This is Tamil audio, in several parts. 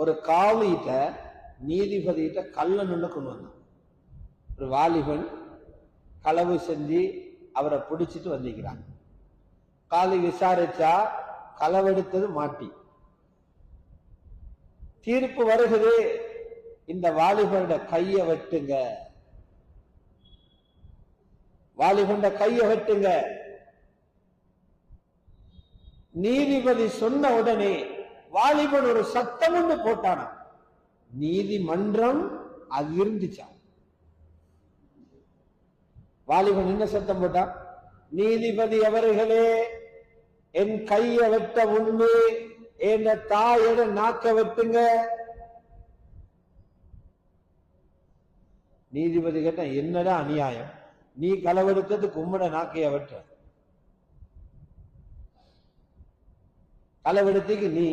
ஒரு காவலிட்ட நீதிபதியிட்ட கள்ளனுன்னு கொண்டு வந்தான். ஒரு வாலிபன் களவு செஞ்சு அவரை பிடிச்சிட்டு வந்திருக்கிறான். காலி விசாரிச்சா களவெடுத்தது மாட்டி. தீர்ப்பு வருகிறது. இந்த வாலிபனோட கைய வெட்டுங்க. வாலிபண்ட கைய வெட்டுங்க. நீதிபதி சொன்ன உடனே வாலிபன் ஒரு சத்தம் ஒன்று போட்டானா? நீதிமன்றம் அது இருந்துச்சா? வாலிபன் என்ன சத்தம் போட்டான் நீதிபதி அவர்களே என் கைய வெட்ட உண்மை என் தாயோட நாக்க வெட்டுங்க. நீதிபதி கேட்ட என்னடா அநியாயம்? நீ களவெடுத்தது கும்மட நாக்கைய வெட்ட களவெடுத்துக்கு நீ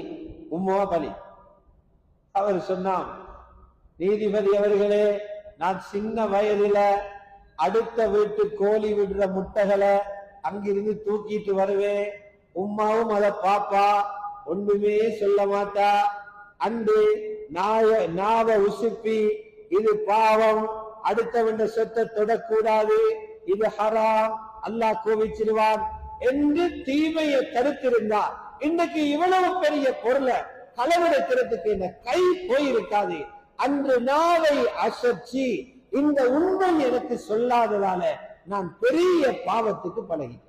உம்முவா பலி. அவர் சொன்னான் நீதிபதி அவர்களே நான் சின்ன வயதுல அடுத்த வீட்டு கோழி விடுற முட்டைகளை அங்கிருந்து தூக்கிட்டு வருவேன். உம்மாவும் அதை பாப்பா. ஒண்ணுமே சொல்ல மாட்டா. அன்று நாய நாவ உசுப்பி இது பாவம். அடுத்தவன் சொத்தை தொடக்கூடாது. இது ஹராம். அல்லாஹ் கோவிச்சிருவான் என்று தீமையை தடுத்திருந்தார். இன்னைக்கு இவ்வளவு பெரிய பொருளை களவெடுக்கிறதுக்கு இந்த கை போயிருக்காது. அன்று நாவை அசர்ச்சி இந்த உண்மை எனக்கு சொல்லாததால நான் பெரிய பாவத்துக்கு பழகிட்டேன்.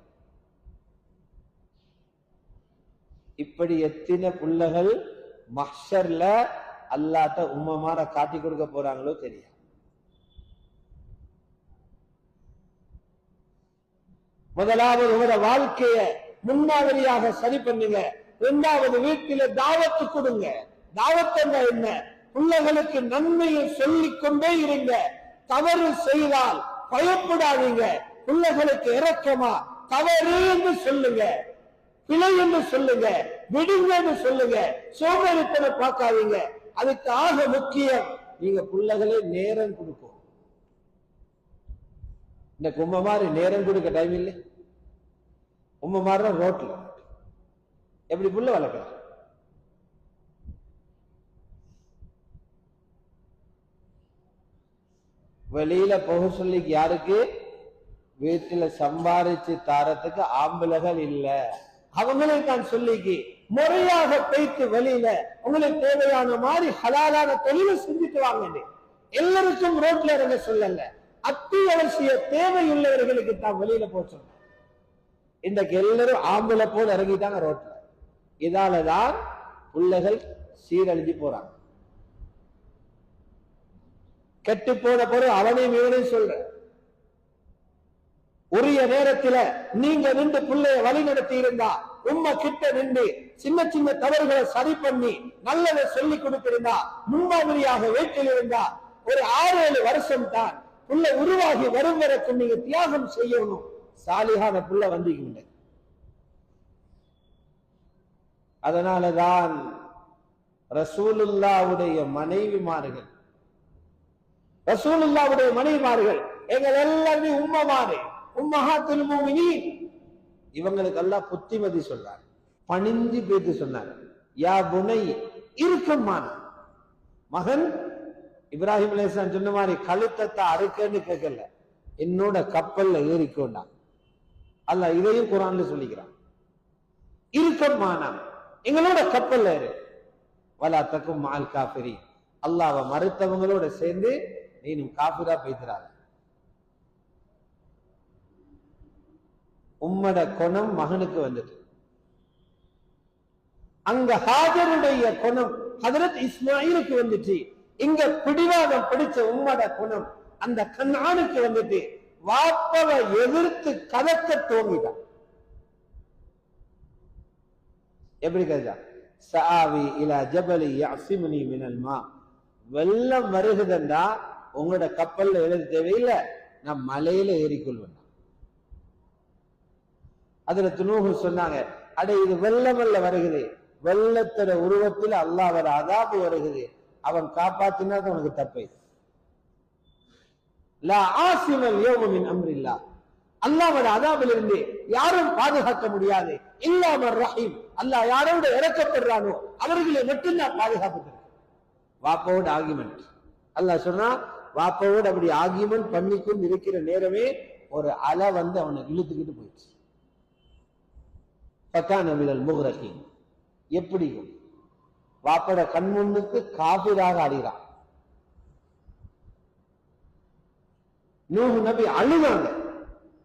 இப்படி எத்தனை பிள்ளைகள் மஷர்ல அல்லாட்ட உம்மமார காட்டி கொடுக்க போறாங்களோ தெரியாது. முதலாவது உங்களோட வாழ்க்கைய முன்மாதிரியாக சரி பண்ணுங்க. இரண்டாவது வீட்டில தாவத்து கொடுங்க. தாவத்தங்க என்ன? பிள்ளைகளுக்கு நன்மையை சொல்லிக் கொண்டே இருங்க. தவறு செய்தால் பயப்படாதீங்க. பிள்ளைகளுக்கு இரக்கமா? தவறு என்று சொல்லுங்க. பிழை என்று சொல்லுங்க. விடுங்க என்று சொல்லுங்க. சோதனைத்தனை பார்க்காதீங்க. அதுக்காக முக்கியம் நீங்க பிள்ளைகளே நேரம் கொடுக்கும் இந்த உண்மை மாதிரி நேரம் கொடுக்க டைம் இல்லை. உண்மை மாதிரி ரோட்ல எப்படி புள்ள வளர்க்க வெளியில போக சொல்லி யாருக்கு? வீட்டுல சம்பாரிச்சு தாரத்துக்கு ஆம்பளைகள் இல்ல. அவங்களே நான் சொல்லிக்கு முறையாக பேய்த்து வெளியில உங்களுக்கு தேவையான மாதிரி ஹலாலான தொழிலை செஞ்சுட்டு வாங்க எல்லாருக்கும் ரோட்ல இறங்க சொல்லல. அத்தியாவசிய தேவையுள்ளவர்களுக்கு தான் வெளியில போக சொன்னேன் இன்றைக்கு எல்லாரும் ஆம்பளை போல இறங்கிட்டாங்க ரோட்ல. இதாலதான் பிள்ளைகள் சீரழிஞ்சு போறாங்க. கெட்டு போன பொருள் அவனையும் இவனையும் சொல்ற உரிய நேரத்துல நீங்க நின்று பிள்ளைய வழி நடத்தி இருந்தா உண்மை கிட்ட நின்று சின்ன சின்ன தவறுகளை சரி பண்ணி நல்லதை சொல்லி கொடுத்திருந்தா முன்மாதிரியாக வீட்டில் இருந்தா ஒரு ஆறு ஏழு வருஷம் தான் புள்ள உருவாகி வரும் வரைக்கும் நீங்க தியாகம் செய்யணும். சாலிகான புள்ள வந்திக்கின்ற அதனாலதான் ரசூலுல்லாவுடைய மனைவிமார்கள் ரசூலுல்லாவுடைய மனைவிமார்கள் எங்கள் எல்லாருமே உம்மமாறு உம்மஹா திருமூமினி இவங்களுக்கு எல்லாம் புத்திமதி சொல்றாரு பணிந்து பேத்து சொன்னார். யா புனை இருக்கமான மகன் இப்ராஹிம் அலிஸ்லாம் சொன்ன மாதிரி கழுத்தத்தை அறுக்கன்னு கேட்கல. என்னோட கப்பல்ல ஏறிக்கொண்டான் அல்ல இதையும் குரான் சொல்லிக்கிறான். இருக்கமானம் எங்களோட கப்பல்ல ஏறு. வலா தக்கும் மால் காபிரி அல்லாவ மறுத்தவங்களோட சேர்ந்து நீனும் காபிரா பேசுறாரு உம்மட குணம் மகனுக்கு வந்துட்டு. அங்க ஹாஜருடைய குணம் ஹதரத் இஸ்மாயிலுக்கு வந்துச்சு. இங்க பிடிவாதம் பிடிச்ச உம்மட குணம் அந்த கண்ணானுக்கு வந்துட்டு வாப்பவை எதிர்த்து கதக்க தோங்கிட்டான் எப்படி கதா சாவி இலா ஜபலி யசிமுனி மினல்மா வெள்ளம் வருகுதுண்டா உங்களோட கப்பல்ல எழுத தேவையில்லை நான் மலையில ஏறிக்கொள்வேன். அதுல துணூகு சொன்னாங்க அட இது வெள்ளமல்ல வருகுது. வெள்ளத்தோட உருவத்தில் அல்லாஹ் அதாபு வருகுது. அவன் காப்பாத்தினா உனக்கு தப்பை. அல்லாவோட அதாபில் இருந்து யாரும் பாதுகாக்க முடியாது. இல்லாம ரஹீம். அல்லாஹ் யாரோட இறக்கப்படுறானோ அவர்களை மட்டும்தான் பாதுகாப்பு வாப்பாவோட அல்லாஹ் சொன்னா வாப்பாவோட அப்படி ஆர்குமெண்ட் பண்ணிக்கும் இருக்கிற நேரமே ஒரு அலை வந்து அவனை இழுத்துக்கிட்டு போயிடுச்சு. பக்கான விழல் முகரகி எப்படி வாப்பட கண் முன்னுக்கு காபிராக அறிகிறான் நூஹு நபி அழுதாங்க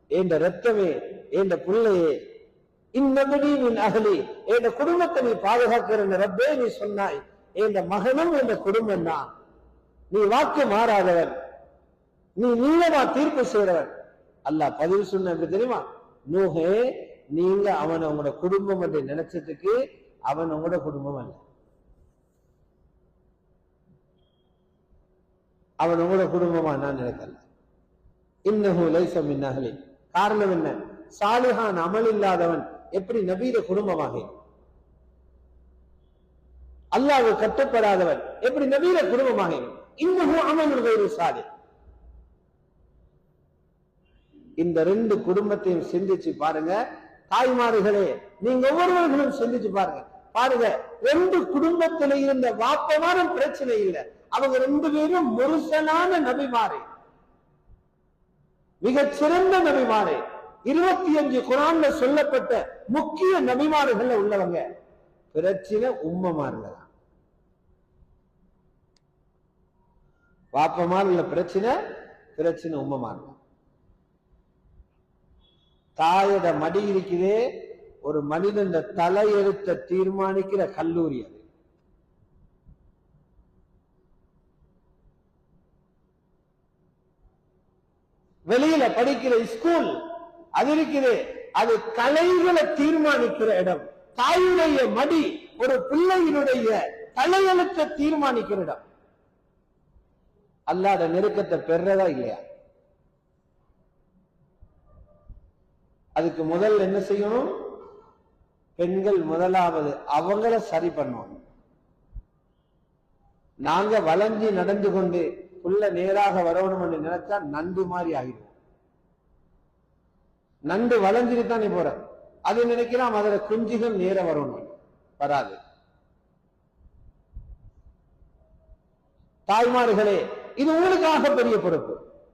என்ற ரத்தமே என்ற பிள்ளையே இந்நபடி நின் அகலி என்ற குடும்பத்தை நீ பாதுகாக்கிற ரப்பே நீ சொன்னாய். என்ற மகனும் என்ற குடும்பம் தான் நீ வாக்கு மாறாதவன். நீ நீளமா தீர்ப்பு செய்றவன் அல்ல பதிவு சொன்ன தெரியுமா? நூகே நீங்க அவன் உங்களோட குடும்பம் என்று நினைச்சதுக்கு அவன் உங்களோட குடும்பம் அல்ல. அவன் உங்களோட குடும்பமா நான் நினைக்கல இன்னஹு லைச மின் அஹ்லி. காரணம் என்ன? சாலிஹான் அமல் இல்லாதவன் எப்படி நபீர குடும்பமாக? அல்லாஹ் கட்டப்படாதவன் எப்படி நபீத குடும்பமாக? இன்னஹு அமலுல் கைரு சாலி இந்த ரெண்டு குடும்பத்தையும் சிந்திச்சு பாருங்க. தாய்மார்களே நீங்க ஒவ்வொருவர்களும் சிந்திச்சு பாருங்க. பாருங்க ரெண்டு குடும்பத்துல இருந்த வாப்பமான பிரச்சனை இல்லை. அவங்க ரெண்டு பேரும் முருசனான நபிமாறு மிகச் சிறந்த நபிமாரே. இருபத்தி அஞ்சு குரான்ல சொல்லப்பட்ட முக்கிய நபிமாறுகள்ல உள்ளவங்க. பிரச்சனை உம்மமாருங்க தான் உள்ள பிரச்சனை பிரச்சனை உம்மமாருங்க தாயோட மடி இருக்குதே ஒரு மனிதன் தலையெழுத்த தீர்மானிக்கிற கல்லூரி அது வெளியில படிக்கிற ஸ்கூல் அது இருக்குது. அது கலைகளை தீர்மானிக்கிற இடம். தாயுடைய மடி ஒரு பிள்ளையினுடைய கலைகளுக்கு தீர்மானிக்கிற இடம். அல்லாத நெருக்கத்தை பெறதா இல்லையா? அதுக்கு முதல் என்ன செய்யணும்? பெண்கள் முதலாவது அவங்கள சரி பண்ணுவாங்க நாங்க வளைஞ்சு நடந்து கொண்டு புள்ள நேராக வரணும்னு நினைச்சா நண்டு மாதிரி ஆகிடும். நண்டு வளைஞ்சிட்டு தான் நீ போற. அது நினைக்கலாம் அதுல குஞ்சுகள் நேர வரணும் வராது. தாய்மார்களே இது உங்களுக்காக பெரிய பொறுப்பு.